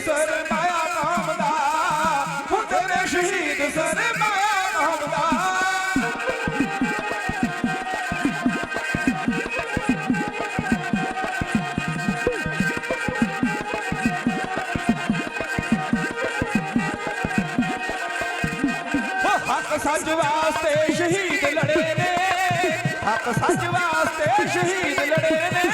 Sir ਮਾਇਆ ਨਾਮ ਦਾ। ਹੋ ਤੇਰੇ ਸ਼ਹੀਦ ਸਰ ਮਾਇਆ ਨਾਮ ਦਾ। ਹੱਕ ਸੱਚ ਵਾਸਤੇ ਸ਼ਹੀਦ ਲੜੇ ਨੇ। ਹੱਕ ਸੱਚ ਵਾਸਤੇ ਸ਼ਹੀਦ ਲੜੇ ਨੇ।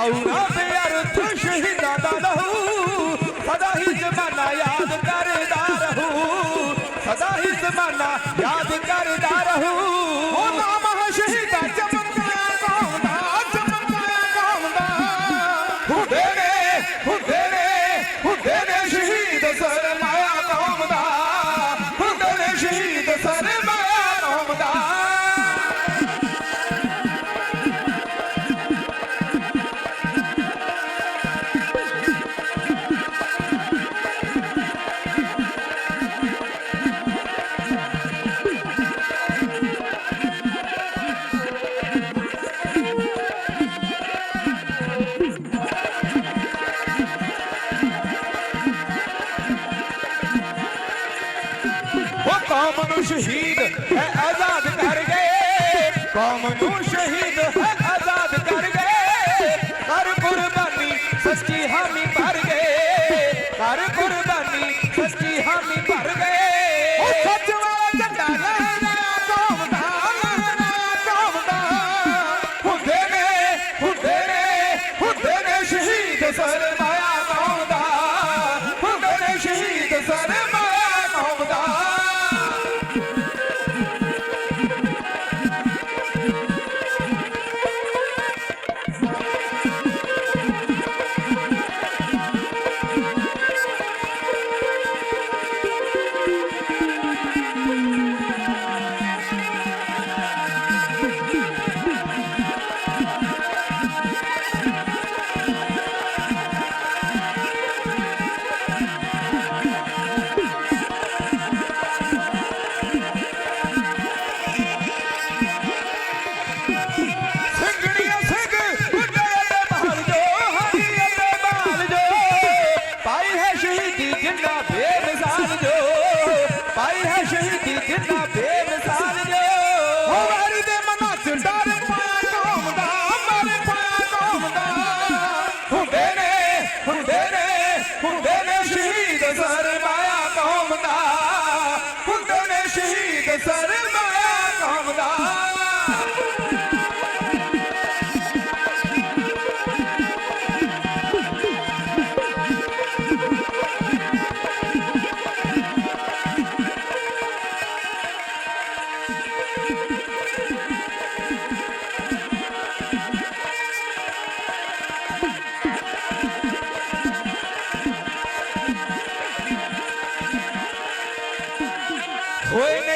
ਜਾਊਗਾ ਸਦਾ ਹੀ ਜ਼ਮਾਨਾ ਯਾਦ ਕਰਦਾ ਸਦਾ ਹੀ ਜ਼ਮਾਨਾ ਯਾਦ ਕਰਦਾ ਰਹੂ। ਕੌਮ ਨੂੰ ਸ਼ਹੀਦ ਆਜ਼ਾਦ ਕਰ ਗਏ। ਕੌਮ ਸ਼ਹੀਦ ਆਜ਼ਾਦ ਕਰ ਗਏ। ਭਰ ਗਏ। ਹਰ ਕੁਰਬਾਨੀ ਸੱਚੀ ਹਾਮੀ ਗਏ। ਸ਼ਹੀਦ ਸਰ।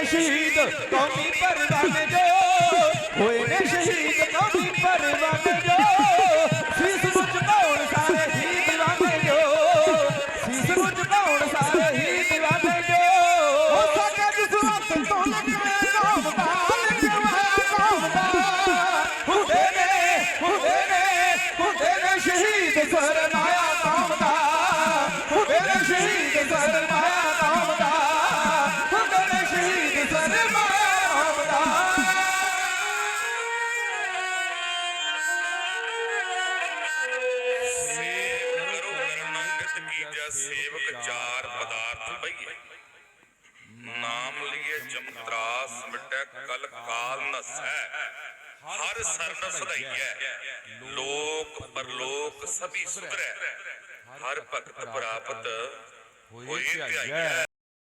ਸ਼ਹੀਦ ਕੌਮੀ ਪਰਵਾਨੇ ਜੋ ਹੋਏ ਨੇ ਸ਼ਹੀਦ ਕੌਮੀ ਪਰਵਾਨੇ ਲਿਆ ਸੇਵਕ ਚਾਰ ਪਦਾਰਥ ਪਈਏ ਨਾਮ ਲਈਏ ਜਮਤਰਾਸ, ਮਿਟੈ ਕਲ ਕਾਲ ਨਸੈ। ਹਰ ਸਰਨ ਸਧਈਐ ਲੋਕ ਪਰਲੋਕ ਸਭੀ ਸੁਧਰੈ। ਹਰ ਭਗਤ ਪ੍ਰਾਪਤ ਹੋਏ ਧਿਆਈਐ।